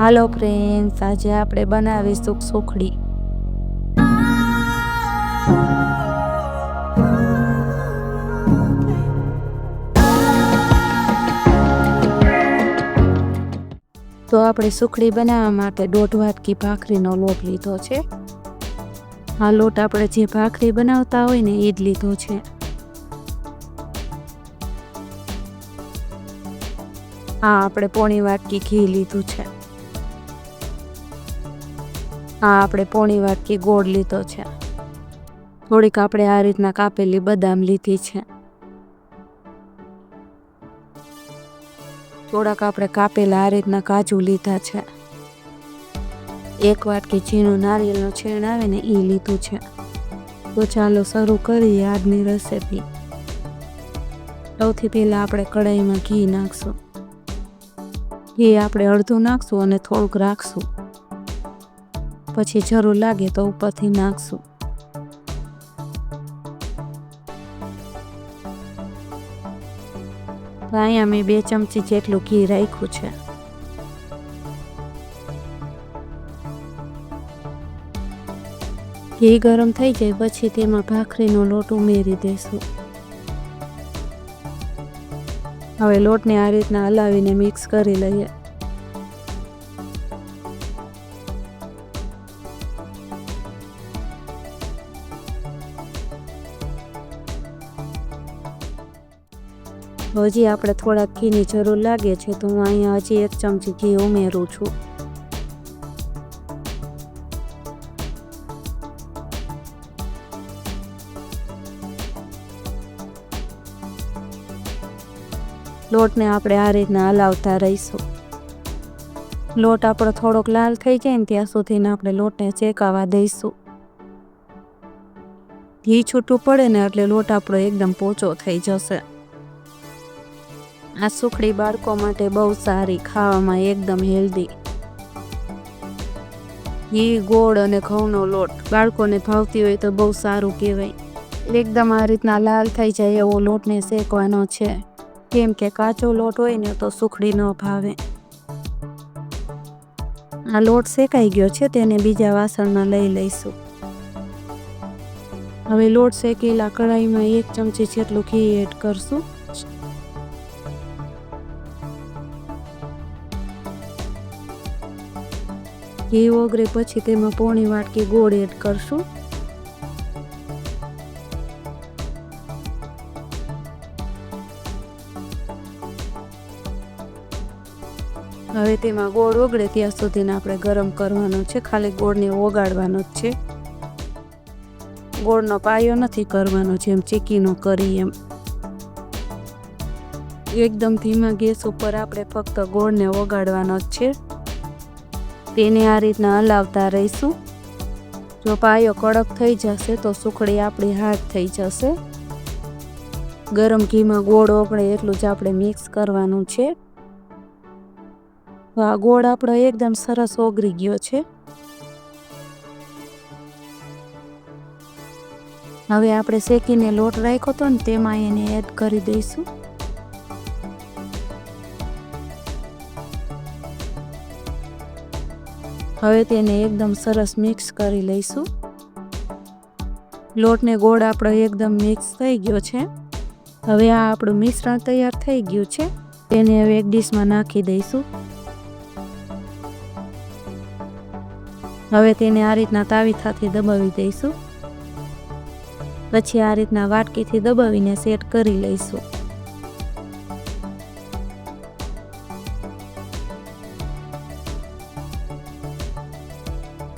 હાલો friends આજે આપણે બનાવીશું સુખડી. તો આપણે સુખડી બનાવવા માટે દોઢ વાટકી ભાખરીનો લોટ લીધો છે. આ લોટ આપણે જે ભાખરી બનાવતા હોય ને એ જ લીધો છે. આ આપણે પોણી વાટકી ઘી લીધું છે. આ આપણે પોણી વાટકી ગોળ લીધો છે. થોડીક આપણે આ રીતના કાપેલી બદામ લીધી છે. થોડાક આપણે કાપેલા આ રીતના કાજુ લીધા છે. એક વાટકી ઝીણું નારિયેળનું છીણ આવે ને એ લીધું છે. તો ચાલો શરૂ કરીએ આજની રેસીપી. સૌથી પહેલાં આપણે કઢાઈમાં ઘી નાખશું. ઘી આપણે અડધું નાખશું અને થોડુંક રાખશું. પછી જરૂર લાગે તો ઉપરથી નાખશું. અહીંયા મેં બે ચમચી જેટલું ઘી રાખ્યું છે. ઘી ગરમ થઈ જાય પછી તેમાં ભાખરીનો લોટ ઉમેરી દેશું. હવે લોટને આ રીતના હલાવીને મિક્સ કરી લઈએ. હજી આપણે થોડાક ઘીની જરૂર લાગે છે તો હું અહીંયા હજી એક ચમચી ઘી ઉમેરું છું. લોટને આપણે આ રીતના હલાવતા રહીશું. લોટ આપણો થોડોક લાલ થઈ જાય ને ત્યાં સુધીને આપણે લોટને શેકાવા દઈશું. ઘી છૂટું પડે ને એટલે લોટ આપણો એકદમ પોચો થઈ જશે. આ સુખડી બાળકો માટે બહુ સારી, ખાવામાં એકદમ હેલ્ધી ઘી ગોળ અને ઘઉંનો લોટ, બાળકોને ભાવતી હોય તો બહુ સારું કહેવાય. એકદમ આ રીતના લાલ થઈ જાય એવો લોટને શેકવાનો છે. કેમ કે કાચો લોટ હોય ને તો સુખડી ન ભાવે. આ લોટ શેકાઈ ગયો છે, તેને બીજા વાસણમાં લઈ લઈશું. હવે લોટ શેકેલા કઢાઈમાં એક ચમચી જેટલું ઘી એડ કરશું. ઘી ઓગળે પછી તેમાં પોણી વાટકી ગોળ એડ કરશું. હવે તેમાં ગોળ ઓગળે ત્યાં સુધીને આપણે ગરમ કરવાનો છે. ખાલી ગોળને ઓગાળવાનો જ છે. ગોળનો પાયો નથી કરવાનો છે એમ ચીકીનો કરી એમ. એકદમ ધીમા ગેસ ઉપર આપણે ફક્ત ગોળને ઓગાળવાનો જ છે. તેને આ રીતના હલાવતા રહીશું. જો પાયો કડક થઈ જશે તો સુખડી આપણી હાથ થઈ જશે. ગરમ ઘીમાં ગોળ ઓગળે એટલું જ આપણે મિક્સ કરવાનું છે. આ ગોળ આપણો એકદમ સરસ ઓગળી ગયો છે. હવે આપણે શેકીને લોટ રાખ્યો હતો ને તેમાં એને એડ કરી દઈશું. હવે તેને એકદમ સરસ મિક્સ કરી લઈશું. લોટને ગોળ આપણો એકદમ મિક્સ થઈ ગયો છે. હવે આ આપણું મિશ્રણ તૈયાર થઈ ગયું છે. તેને હવે એક ડીશમાં નાખી દઈશું. હવે તેને આ રીતના તાવીથાથી દબાવી દઈશું. પછી આ રીતના વાટકીથી દબાવીને સેટ કરી લઈશું.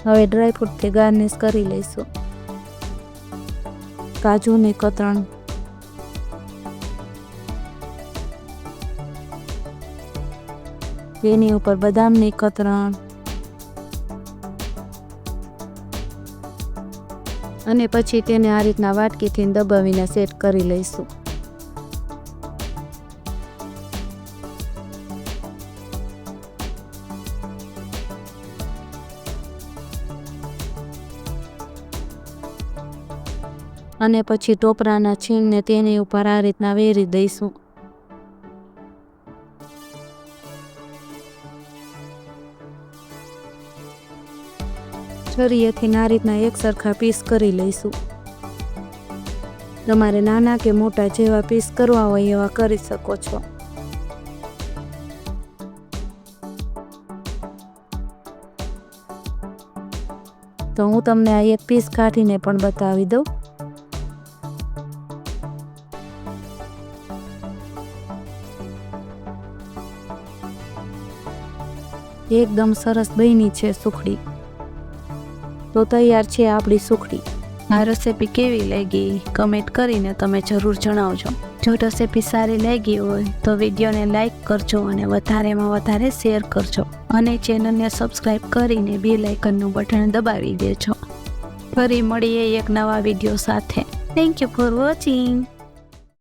હવે ડ્રાયફ્રૂટથી ગાર્નિશ કરી લઈશું. કાજુની કતરણ. તેની ઉપર બદામની કતરણ. અને પછી તેને આ રીતના વાટકીથી દબાવીને સેટ કરી લઈશું. અને પછી ટોપરાના છીણને તેની ઉપર આ રીતના વેરી દઈશું. છરીએથી આ રીતના એક સરખા પીસ કરી લઈશું. તમારે નાના કે મોટા જેવા પીસ કરવા હોય એવા કરી શકો છો. તો હું તમને આ એક પીસ કાઢીને પણ બતાવી દઉં. એકદમ સરસ બની છે સુખડી. તો તૈયાર છે આપણી સુખડી. આ રેસીપી કેવી લાગી? કમેન્ટ કરીને તમે જરૂર જણાવજો. જો રેસીપી સારી લાગી હોય તો વિડીયોને લાઈક કરજો અને વધારેમાં વધારે શેર કરજો. અને ચેનલને સબસ્ક્રાઈબ કરીને બે લાઇકનનું બટન દબાવી દેજો. ફરી મળીએ એક નવા વીડિયો સાથે. Thank you for watching